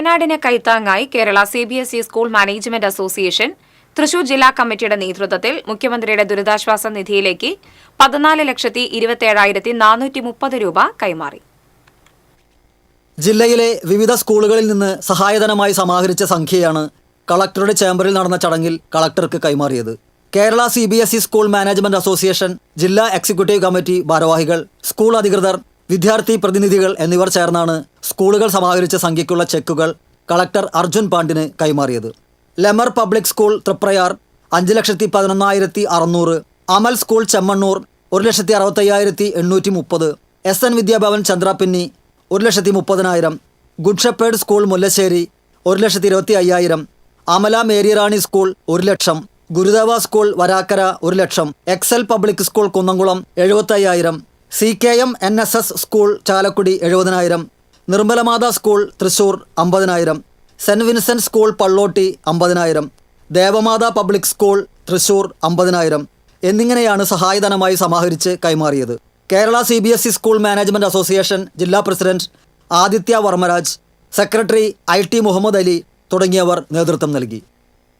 വയനാടിന് കൈത്താങ്ങായി Kerala C B S E school management association Thrissur ജില്ലാ കമ്മിറ്റിയുടെ നേതൃത്വത്തിൽ മുഖ്യമന്ത്രിയുടെ ദുരിതാശ്വാസ നിധിയിലേക്ക് പതിനാല് ലക്ഷത്തി ഇരുപത്തിയേഴായിരത്തി നാനൂറ്റി മുപ്പത് രൂപ കൈമാറി. ജില്ലയിലെ വിവിധ സ്കൂളുകളിൽ നിന്ന് സഹായധനമായി സമാഹരിച്ച സംഖ്യയാണ് കളക്ടറുടെ ചേംബറിൽ നടന്ന ചടങ്ങിൽ കളക്ടർക്ക് കൈമാറിയത്. Kerala C B S E school management association ജില്ലാ എക്സിക്യൂട്ടീവ് കമ്മിറ്റി ഭാരവാഹികൾ സ്കൂൾ അധികൃതർ വിദ്യാർത്ഥി പ്രതിനിധികൾ എന്നിവർ ചേർന്നാണ് സ്കൂളുകൾ സമാഹരിച്ച സംഖ്യയ്ക്കുള്ള ചെക്കുകൾ കളക്ടർ അർജുൻ പാണ്ഡിന് കൈമാറിയത്. ലെമർ പബ്ലിക് സ്കൂൾ തൃപ്രയാർ അഞ്ച് ലക്ഷത്തി പതിനൊന്നായിരത്തി അറുന്നൂറ് അമൽ സ്കൂൾ ചെമ്മണ്ണൂർ ഒരു ലക്ഷത്തി അറുപത്തയ്യായിരത്തി എണ്ണൂറ്റി മുപ്പത് എസ് എൻ വിദ്യാഭവൻ ചന്ദ്രാപിന്നി ഒരു ലക്ഷത്തി മുപ്പതിനായിരം ഗുഡ് ഷെപ്പേഡ് സ്കൂൾ മുല്ലശ്ശേരി ഒരു ലക്ഷത്തി ഇരുപത്തി അയ്യായിരം അമല മേരിറാണി സ്കൂൾ ഒരു ലക്ഷം ഗുരുദേവ സ്കൂൾ വരാക്കര ഒരു ലക്ഷം എക്സൽ പബ്ലിക് സ്കൂൾ കുന്നംകുളം എഴുപത്തയ്യായിരം. C K M N S S school Chalakudy എഴുപതിനായിരം. നിർമ്മലമാത സ്കൂൾ തൃശൂർ അമ്പതിനായിരം. സെന്റ് വിൻസെന്റ് സ്കൂൾ പള്ളോട്ടി അമ്പതിനായിരം. ദേവമാത പബ്ലിക് സ്കൂൾ തൃശൂർ അമ്പതിനായിരം. എന്നിങ്ങനെയാണ് സഹായധനമായി സമാഹരിച്ച് കൈമാറിയത്. Kerala C B S E school management association ജില്ലാ president Aditya Varmaraj secretary I T Muhammad Ali തുടങ്ങിയവർ നേതൃത്വം നൽകി.